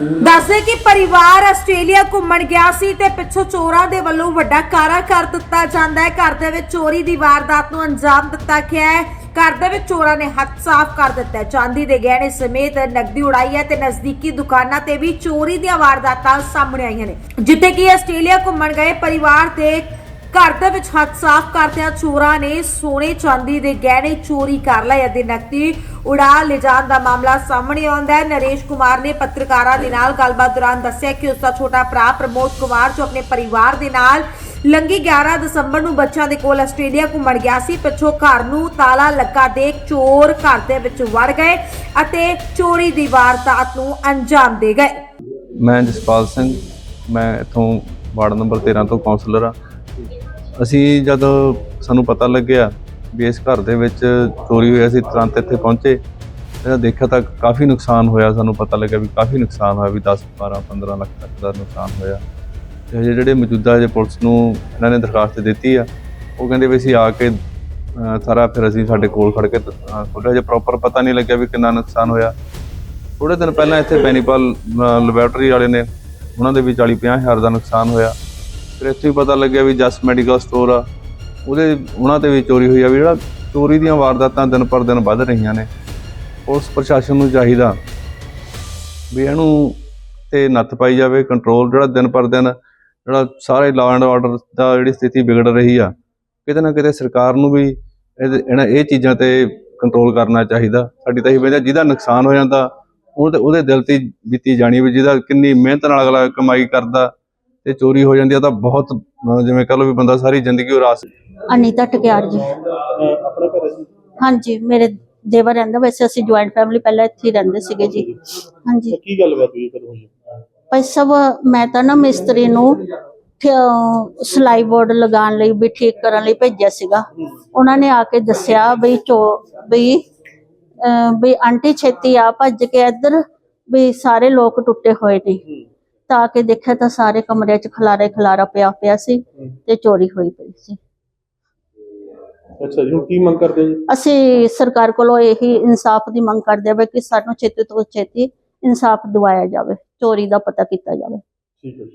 ਦੱਸਦੇ ਕਿ ਪਰਿਵਾਰ ਆਸਟ੍ਰੇਲੀਆ ਘੁੰਮਣ ਗਿਆ ਸੀ ਤੇ ਪਿੱਛੋਂ ਚੋਰਾਂ ਦੇ ਵੱਲੋਂ ਵੱਡਾ ਕਾਰਾ ਕਰ ਦਿੱਤਾ ਜਾਂਦਾ ਹੈ। ਘਰ ਦੇ ਵਿੱਚ ਚੋਰੀ ਦੀ ਵਾਰਦਾਤ ਨੂੰ ਅੰਜਾਮ ਦਿੱਤਾ ਗਿਆ ਹੈ। ਘਰ ਦੇ ਵਿੱਚ ਚੋਰਾਂ ਨੇ ਹੱਥ ਸਾਫ਼ ਕਰ ਦਿੱਤਾ ਚਾਂਦੀ ਦੇ ਗਹਿਣੇ ਸਮੇਤ ਨਕਦੀ ਉਡਾਈ ਹੈ ਤੇ ਨਜ਼ਦੀਕੀ ਦੁਕਾਨਾਂ ਤੇ ਵੀ ਚੋਰੀ ਦੀਆਂ ਵਾਰਦਾਤਾਂ ਸਾਹਮਣੇ ਆਈਆਂ ਨੇ। ਜਿੱਥੇ ਕਿ ਆਸਟ੍ਰੇਲੀਆ ਘੁੰਮਣ ਗਏ ਪਰਿਵਾਰ ਦੇ ਘਰ ਦੇ ਵਿੱਚ ਹੱਥ ਸਾਫ਼ ਕਰਦਿਆਂ ਚੋਰਾਂ ਨੇ ਸੋਨੇ ਚਾਂਦੀ ਦੇ ਗਹਿਣੇ ਚੋਰੀ ਕਰ ਲਏ ਅਤੇ ਨਕਦੀ ਉਡਾ ਲਿਜਾਣ ਦਾ ਮਾਮਲਾ ਸਾਹਮਣੇ ਆਉਂਦਾ ਹੈ। ਨਰੇਸ਼ ਕੁਮਾਰ ਨੇ ਪੱਤਰਕਾਰਾਂ ਦੇ ਨਾਲ ਗੱਲਬਾਤ ਦੌਰਾਨ ਦੱਸਿਆ ਕਿ ਉਸ ਦਾ ਛੋਟਾ ਭਰਾ ਪ੍ਰਮੋਦ ਕੁਮਾਰ, ਜੋ ਆਪਣੇ ਪਰਿਵਾਰ ਦੇ ਨਾਲ ਲੰਗੀ 11 ਦਸੰਬਰ ਨੂੰ ਬੱਚਿਆਂ ਦੇ ਕੋਲ ਆਸਟ੍ਰੇਲੀਆ ਘੁੰਮਣ ਗਿਆ ਸੀ, ਪਿੱਛੋਂ ਘਰ ਨੂੰ ਤਾਲਾ ਲੱਗਾ ਦੇਖ ਚੋਰ ਘਰ ਦੇ ਵਿੱਚ ਵੜ ਗਏ ਅਤੇ ਚੋਰੀ ਦੀ ਵਾਰਦਾਤ ਨੂੰ ਅੰਜਾਮ ਦੇ ਗਏ। ਮੈਂ ਜਸਪਾਲ ਸਿੰਘ, ਮੈਂ ਇੱਥੋਂ ਵਾਰਡ ਨੰਬਰ 13 ਤੋਂ ਕਾਉਂਸਲਰ ਆ ਅਸੀਂ ਜਦ ਸਾਨੂੰ ਪਤਾ ਲੱਗਿਆ ਵੀ ਇਸ ਘਰ ਦੇ ਵਿੱਚ ਚੋਰੀ ਹੋਈ, ਅਸੀਂ ਤੁਰੰਤ ਇੱਥੇ ਪਹੁੰਚੇ। ਇਹਦਾ ਦੇਖਿਆ ਤਾਂ ਕਾਫੀ ਨੁਕਸਾਨ ਹੋਇਆ, ਸਾਨੂੰ ਪਤਾ ਲੱਗਿਆ ਵੀ ਕਾਫੀ ਨੁਕਸਾਨ ਹੋਇਆ, ਵੀ 10 12 15 ਲੱਖ ਤੱਕ ਦਾ ਨੁਕਸਾਨ ਹੋਇਆ। ਤੇ ਹਜੇ ਜਿਹੜੇ ਮੌਜੂਦਾ ਜੇ ਪੁਲਿਸ ਨੂੰ ਇਹਨਾਂ ਨੇ ਦਰਖਾਸਤ ਦਿੱਤੀ ਆ, ਉਹ ਕਹਿੰਦੇ ਵੀ ਅਸੀਂ ਆ ਕੇ ਸਾਰਾ ਫਿਰ ਅਸੀਂ ਸਾਡੇ ਕੋਲ ਖੜ ਕੇ ਥੋੜਾ ਜਿਹਾ ਪ੍ਰੋਪਰ ਪਤਾ ਨਹੀਂ ਲੱਗਿਆ ਵੀ ਕਿੰਨਾ ਨੁਕਸਾਨ ਹੋਇਆ। ਥੋੜੇ ਦਿਨ ਪਹਿਲਾਂ ਇੱਥੇ ਬੈਨੀਪਾਲ ਲੈਬੋਰੇਟਰੀ ਵਾਲੇ ਨੇ, ਉਹਨਾਂ ਦੇ ਵੀ 40 50 ਹਜ਼ਾਰ ਦਾ ਨੁਕਸਾਨ ਹੋਇਆ। ਫਿਰ ਇੱਥੇ ਹੀ ਪਤਾ ਲੱਗਿਆ ਵੀ ਜਸ ਮੈਡੀਕਲ ਸਟੋਰ ਆ। ਉਹਦੇ ਉਹਨਾਂ ਤੇ ਵੀ ਚੋਰੀ ਹੋਈ ਆ ਵੀ ਜਿਹੜਾ ਚੋਰੀ ਦੀਆਂ ਵਾਰਦਾਤਾਂ ਦਿਨ ਪਰ ਦਿਨ ਵੱਧ ਰਹੀਆਂ ਨੇ। ਉਸ ਪ੍ਰਸ਼ਾਸਨ ਨੂੰ ਚਾਹੀਦਾ ਵੀ ਇਹਨੂੰ ਤੇ ਨੱਥ ਪਾਈ ਜਾਵੇ ਕੰਟਰੋਲ ਜਿਹੜਾ ਦਿਨ ਪਰ ਦਿਨ ਜਿਹੜਾ ਸਾਰੇ ਲਾਅ ਐਂਡ ਆਰਡਰ ਦਾ ਜਿਹੜੀ ਸਥਿਤੀ ਵਿਗੜ ਰਹੀ ਆ, ਕਿਤੇ ਨਾ ਕਿਤੇ ਸਰਕਾਰ ਨੂੰ ਵੀ ਇਹਦੇ- ਇਹਨਾਂ ਇਹ ਚੀਜ਼ਾਂ ਤੇ ਕੰਟਰੋਲ ਕਰਨਾ ਚਾਹੀਦਾ। ਸਾਡੀ ਤਾਂ ਇਹ ਵੇਂਦਾ ਜਿਹਦਾ ਨੁਕਸਾਨ ਹੋ ਜਾਂਦਾ ਉਹ ਤੇ ਉਹਦੇ ਦਿਲ ਤੇ ਬੀਤੀ ਜਾਣੀ ਵੀ ਜਿਹਦਾ ਕਿੰਨੀ ਮਿਹਨਤ ਨਾਲ ਅਗਲਾ ਕਮਾਈ ਕਰਦਾ ਤੇ ਚੋਰੀ ਹੋ ਜਾਂਦੀ ਆ ਤਾਂ ਬਹੁਤ ਜਿਵੇਂ ਕਹ ਲਓ ਵੀ ਬੰਦਾ ਸਾਰੀ ਜ਼ਿੰਦਗੀ ਉਹ ਰਾਸ ਅਨੀਤਾ ਟਕਿਆੜ ਜੀ। ਆਪਣਾ ਘਰ ਸੀ ਹਾਂਜੀ ਮੇਰੇ ਦੇਵਰ ਰਹਿੰਦਾ ਵੈਸੇ ਅਸੀਂ ਜੁਆਇੰਟ ਫੈਮਿਲੀ ਪਹਿਲਾਂ ਇੱਥੇ ਰਹਿੰਦੇ ਸੀਗੇ ਜੀ। ਹਾਂਜੀ। ਤਾਂ ਕੀ ਗੱਲਬਾਤ ਹੋਈ ਕਦੋਂ ਹੋਈ ਭਾਈ ਸਭ ਮੈਂ ਤਾਂ ਨਾ ਮਿਸਤਰੀ ਨੂੰ ਸਿਲਾਈ ਬੋਰਡ ਲਗਾਉਣ ਲਈ ਵੀ ਠੀਕ ਕਰਨ ਲਈ ਭੇਜਿਆ ਸੀਗਾ। ਉਹਨਾਂ ਨੇ ਆ ਕੇ ਦੱਸਿਆ ਬਈ ਚੋ ਬਈ ਵੀ ਆਂਟੀ ਛੇਤੀ ਆ ਭੱਜ ਕੇ ਇੱਧਰ ਵੀ ਸਾਰੇ ਲੋਕ ਟੁੱਟੇ ਹੋਏ ਨੇ। ਤਾਂ ਆ ਕੇ ਦੇਖਿਆ ਤਾਂ ਸਾਰੇ ਕਮਰੇ 'ਚ ਖਲਾਰੇ ਖਲਾਰਾ ਪਿਆ ਪਿਆ ਸੀ ਤੇ ਚੋਰੀ ਹੋਈ ਪਈ ਸੀ। ਅੱਛਾ ਜੀ ਹੁਣ ਕੀ ਮੰਗ ਕਰਦੇ ਜੀ? ਅਸੀਂ ਸਰਕਾਰ ਕੋਲੋਂ ਇਹੀ ਇਨਸਾਫ ਦੀ ਮੰਗ ਕਰਦੇ ਵੀ ਕਿ ਸਾਨੂੰ ਛੇਤੀ ਤੋਂ ਛੇਤੀ ਇਨਸਾਫ ਦਿਵਾਇਆ ਜਾਵੇ ਚੋਰੀ ਦਾ ਪਤਾ ਕੀਤਾ ਜਾਵੇ। ਠੀਕ ਹੈ